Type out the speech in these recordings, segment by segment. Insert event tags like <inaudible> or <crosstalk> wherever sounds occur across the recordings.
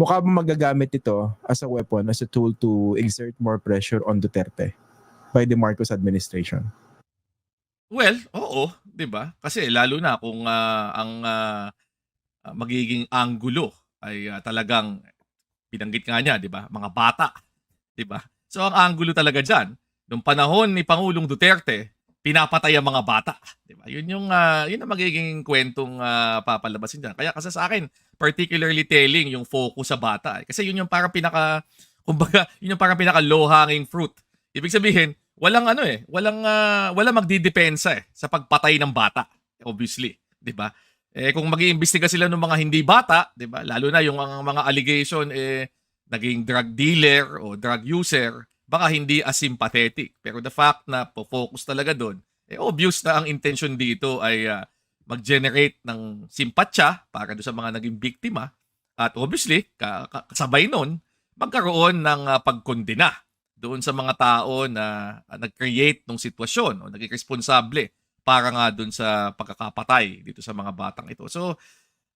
mukha ba magagamit ito as a weapon, as a tool to exert more pressure on Duterte by the Marcos administration? Well, oo, 'di ba? Kasi lalo na kung ah, ang ah, magiging anggulo ay ah, talagang binanggit nga niya, 'di ba? Mga bata, 'di ba? So ang anggulo talaga diyan, nung panahon ni Pangulong Duterte, pinapatay ang mga bata, 'di ba? 'Yun yung ah, 'yun ang magiging kwentong ah, papalabasin diyan. Kaya kasi sa akin, particularly telling yung focus sa bata. eh. Kasi 'yun yung parang pinaka <laughs> kumbaga, 'yun yung parang pinaka low hanging fruit. Ibig sabihin, walang ano eh, walang ah, wala magdidepensa eh sa pagpatay ng bata, obviously, 'di ba? Eh kung mag-iimbestiga sila ng mga hindi bata, 'di ba? Lalo na yung ang mga allegation eh naging drug dealer o drug user, baka hindi as sympathetic. Pero the fact na po-focus talaga doon, eh obvious na ang intention dito ay ah, mag-generate ng simpatsya para doon sa mga naging biktima at obviously ka- ka- kasabay nun magkaroon ng ah, pagkondena doon sa mga tao na ah, nag-create ng sitwasyon o naging responsable para nga doon sa pagkakapatay dito sa mga batang ito. So,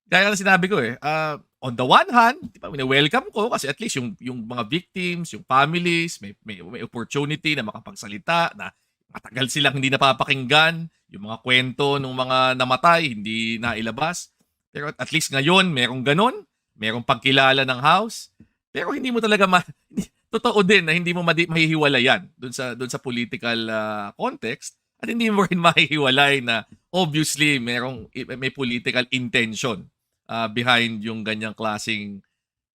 gaya na sinabi ko eh, ah, on the one hand, di ba, welcome ko kasi at least yung, yung mga victims, yung families, may, may, may opportunity na makapagsalita, na matagal silang hindi napapakinggan, yung mga kwento ng mga namatay, hindi nailabas. Pero at least ngayon, merong ganon, merong pagkilala ng house, pero hindi mo talaga ma- <laughs> totoo din na hindi mo madi- mahihiwalayan doon sa doon sa political ah, context. At hindi mo rin <laughs> mahihiwalay na obviously merong may political intention ah, behind yung ganyang klasing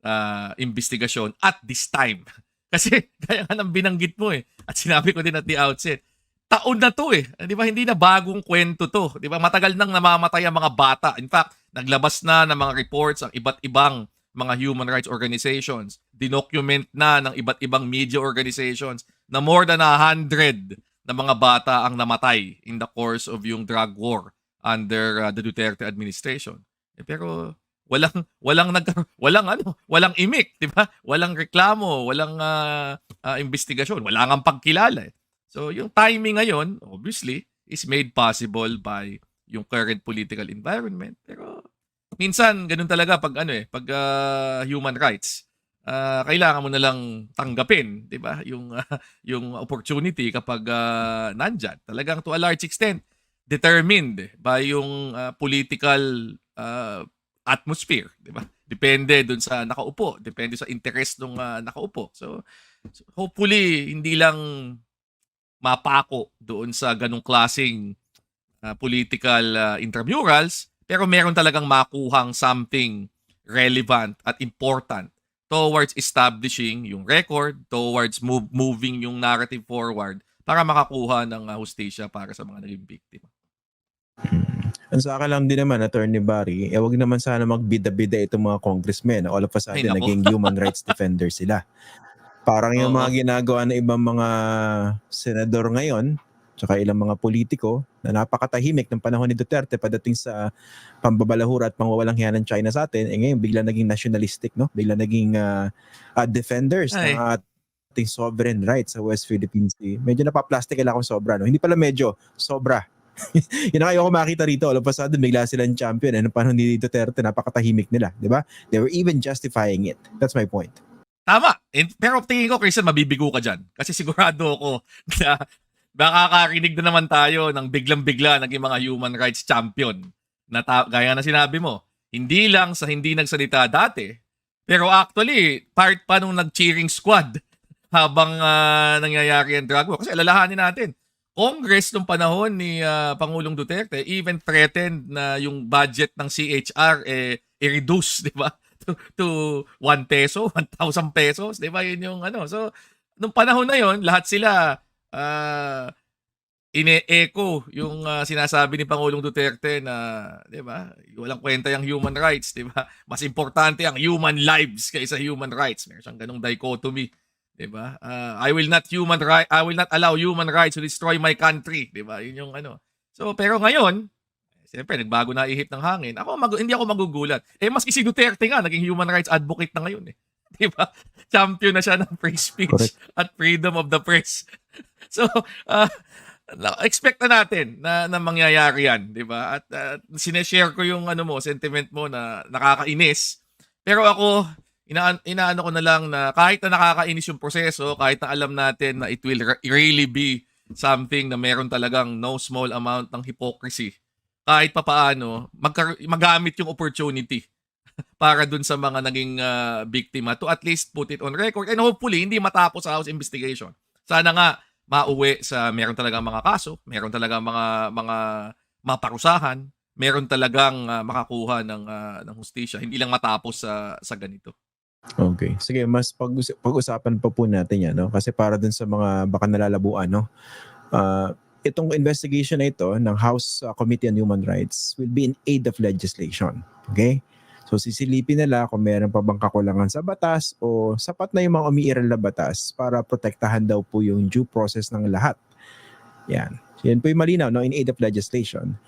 ah, investigasyon at this time. <laughs> Kasi <laughs> gaya nga ng binanggit mo eh at sinabi ko din at the outset, taon na to eh. Di ba? Hindi na bagong kwento to. Di ba? Matagal nang namamatay ang mga bata. In fact, naglabas na ng mga reports ang iba't ibang mga human rights organizations. Dinocument na ng iba't ibang media organizations na more than a hundred na mga bata ang namatay in the course of yung drug war under uh, the Duterte administration. Eh, pero walang walang nag <laughs> walang ano, walang imik, 'di ba? Walang reklamo, walang ah, ah, investigasyon, wala ngang pagkilala. Eh. So yung timing ngayon, obviously, is made possible by yung current political environment. Pero minsan ganun talaga pag ano eh, pag ah, human rights. ah, kailangan mo na lang tanggapin, 'di ba? Yung ah, <laughs> yung opportunity kapag uh, nandyan. Talagang to a large extent determined by yung ah, political ah, atmosphere, 'di ba? Depende dun sa nakaupo, depende sa interest ng nakaupo. So, so hopefully hindi lang mapako doon sa ganong klasing ah, political ah, intramurals, pero meron talagang makuhang something relevant at important towards establishing yung record, towards move, moving yung narrative forward para makakuha ng uh, hustisya para sa mga naging biktima. Ang sa akin lang din naman, Attorney Barry, eh wag naman sana magbida-bida itong mga congressmen. All of a Ay, sudden, naging human rights defender sila. Parang yung Oo. mga ginagawa ng ibang mga senador ngayon, tsaka ilang mga politiko na napakatahimik ng panahon ni Duterte padating sa pambabalahura at pangwawalang hiya ng China sa atin, eh ngayon bigla naging nationalistic, no? Bigla naging ah, ah, defenders Ay. ng ating sovereign rights sa West Philippine Sea. Medyo napaplastic lang ako sobra, no? Hindi pala medyo, sobra. <laughs> Yun ang ayoko makita rito. All of a sudden, bigla silang champion. Eh, nung panahon ni Duterte, napakatahimik nila. Di ba? They were even justifying it. That's my point. Tama. And, pero tingin ko, Christian, mabibigo ka dyan. Kasi sigurado ako na nakakarinig na naman tayo ng biglang-bigla naging mga human rights champion. Na ta- gaya na sinabi mo, hindi lang sa hindi nagsalita dati, pero actually, part pa nung nag-cheering squad habang ah, nangyayari ang drug war. Kasi alalahanin natin, Congress nung panahon ni ah, Pangulong Duterte even threatened na yung budget ng CHR eh, i-reduce, <laughs> di ba? To, to 1 peso, <laughs> 1,000 pesos, di ba? Yun yung ano. So, nung panahon na yon lahat sila ah, ine-echo yung ah, sinasabi ni Pangulong Duterte na, di ba? Walang kwenta yung human rights, di ba? Mas importante ang human lives kaysa human rights. Meron siyang ganong dichotomy. 'Di ba? Ah, I will not human right I will not allow human rights to destroy my country, 'di ba? 'Yun yung ano. So pero ngayon, siyempre nagbago na ihip ng hangin. Ako mag- hindi ako magugulat. Eh maski si Duterte nga naging human rights advocate na ngayon eh. <laughs> 'Di ba? Champion na siya ng free speech Correct. at freedom of the press. <laughs> so, na- expect na natin na, na mangyayari yan, 'di ba? At uh, sineshare ko yung ano mo, sentiment mo na nakakainis. Pero ako ina inaano ko na lang na kahit na nakakainis yung proseso, kahit na alam natin na it will re- really be something na meron talagang no small amount ng hypocrisy, kahit papaano, magkar- magamit yung opportunity <laughs> para dun sa mga naging ah, biktima to at least put it on record and hopefully hindi matapos sa house investigation. Sana nga mauwi sa meron talagang mga kaso, meron talagang mga mga maparusahan, meron talagang ah, makakuha ng ah, ng hustisya, hindi lang matapos sa sa ganito. Okay. Sige, mas pag pag-usapan pa po natin 'yan, no? Kasi para dun sa mga baka nalalabuan, no. Ah, itong investigation na ito ng House uh, Committee on Human Rights will be in aid of legislation. Okay? So sisilipin nila kung meron pa bang kakulangan sa batas o sapat na yung mga umiiral na batas para protektahan daw po yung due process ng lahat. Yan. So, yan po yung malinaw, no? In aid of legislation.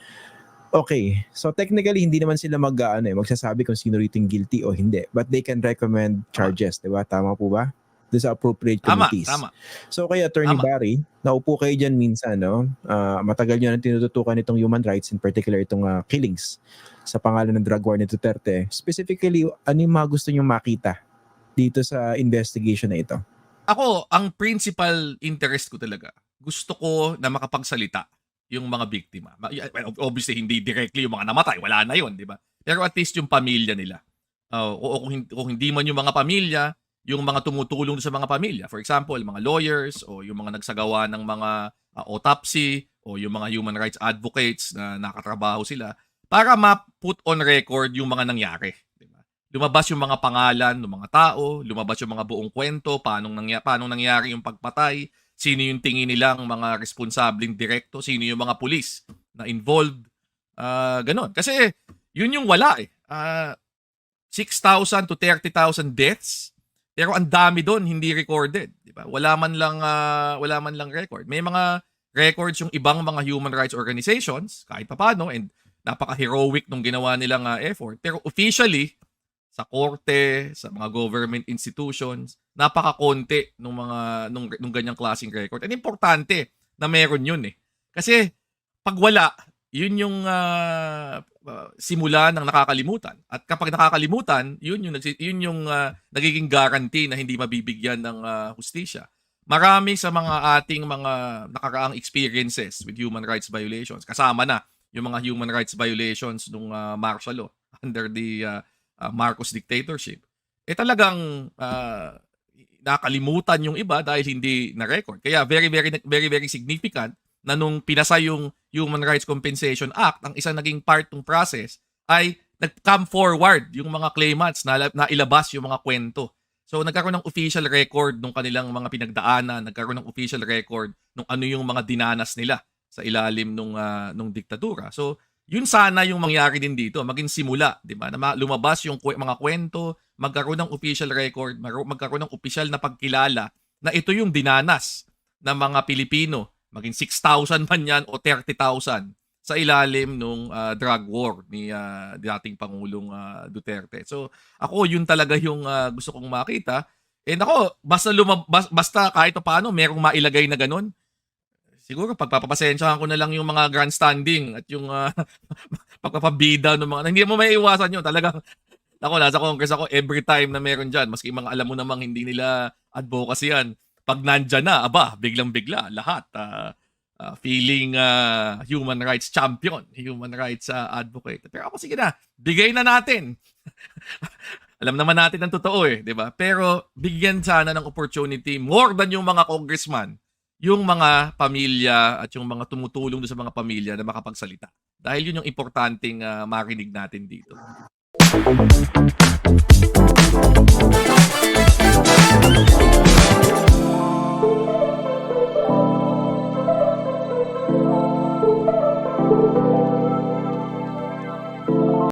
Okay. So technically, hindi naman sila mag, ano, eh, magsasabi kung sino rito yung guilty o hindi. But they can recommend charges, di ba? Tama po ba? Doon sa appropriate Tama, committees. tama. So kay Attorney Tama. Barry, naupo kayo dyan minsan, no? Ah, matagal nyo na tinututukan itong human rights, in particular itong ah, killings sa pangalan ng drug war ni Duterte. Specifically, ano yung mga gusto nyo makita dito sa investigation na ito? Ako, ang principal interest ko talaga, gusto ko na makapagsalita yung mga biktima. Well, Obviously, hindi directly yung mga namatay. Wala na yun, di ba? Pero at least yung pamilya nila. Uh, o, kung, kung hindi man yung mga pamilya, yung mga tumutulong sa mga pamilya. For example, mga lawyers o yung mga nagsagawa ng mga uh, autopsy o yung mga human rights advocates na nakatrabaho sila para ma-put on record yung mga nangyari. Di ba? Lumabas yung mga pangalan ng mga tao, lumabas yung mga buong kwento, paano, nangya, paano nangyari yung pagpatay, sino yung tingin nilang mga responsableng direkto, sino yung mga pulis na involved. Ah, ganon. Kasi yun yung wala eh. Ah, 6,000 to 30,000 deaths. Pero ang dami doon hindi recorded, di ba? Wala man lang ah, wala man lang record. May mga records yung ibang mga human rights organizations kahit papaano and napaka-heroic nung ginawa nilang ah, effort. Pero officially sa korte, sa mga government institutions, napaka-konti nung mga nung, nung ganyang klaseng record. And importante na meron yun eh. Kasi pag wala, yun yung ah, simula ng nakakalimutan. At kapag nakakalimutan, yun yung yun yung ah, nagiging guarantee na hindi mabibigyan ng ah, hustisya. Marami sa mga ating mga nakaraang experiences with human rights violations, kasama na yung mga human rights violations nung ah, martial law <laughs> under the ah, ah, Marcos dictatorship. Eh talagang ah, nakalimutan yung iba dahil hindi na record. Kaya very very very very significant na nung pinasa yung Human Rights Compensation Act, ang isang naging part ng process ay nag-come forward yung mga claimants na, na ilabas yung mga kwento. So nagkaroon ng official record nung kanilang mga pinagdaanan, nagkaroon ng official record nung ano yung mga dinanas nila sa ilalim nung ah, nung diktadura. So yun sana yung mangyari din dito, maging simula, 'di ba? Na ma- lumabas yung mga kwento, magkaroon ng official record, mag- magkaroon ng official na pagkilala na ito yung dinanas ng mga Pilipino, maging 6,000 man yan o 30,000 sa ilalim nung ah, drug war ni ah, dating Pangulong ah, Duterte. So ako yun talaga yung ah, gusto kong makita. And ako, basta lumab- bas- basta kahit pa paano merong mailagay na ganun, siguro pagpapapasensyahan ko na lang yung mga grandstanding at yung uh, <laughs> pagpapabida ng mga hindi mo may iwasan yun. Talagang ako nasa congress ako every time na meron dyan maski mga alam mo namang hindi nila advocacy yan pag nandyan na aba biglang bigla lahat ah, ah, feeling ah, human rights champion human rights ah, advocate. Pero ako sige na bigay na natin. <laughs> Alam naman natin ang totoo eh, di ba? Pero bigyan sana ng opportunity more than yung mga congressman yung mga pamilya at yung mga tumutulong sa mga pamilya na makapagsalita. Dahil yun yung importanteng uh, marinig natin dito. Thank you.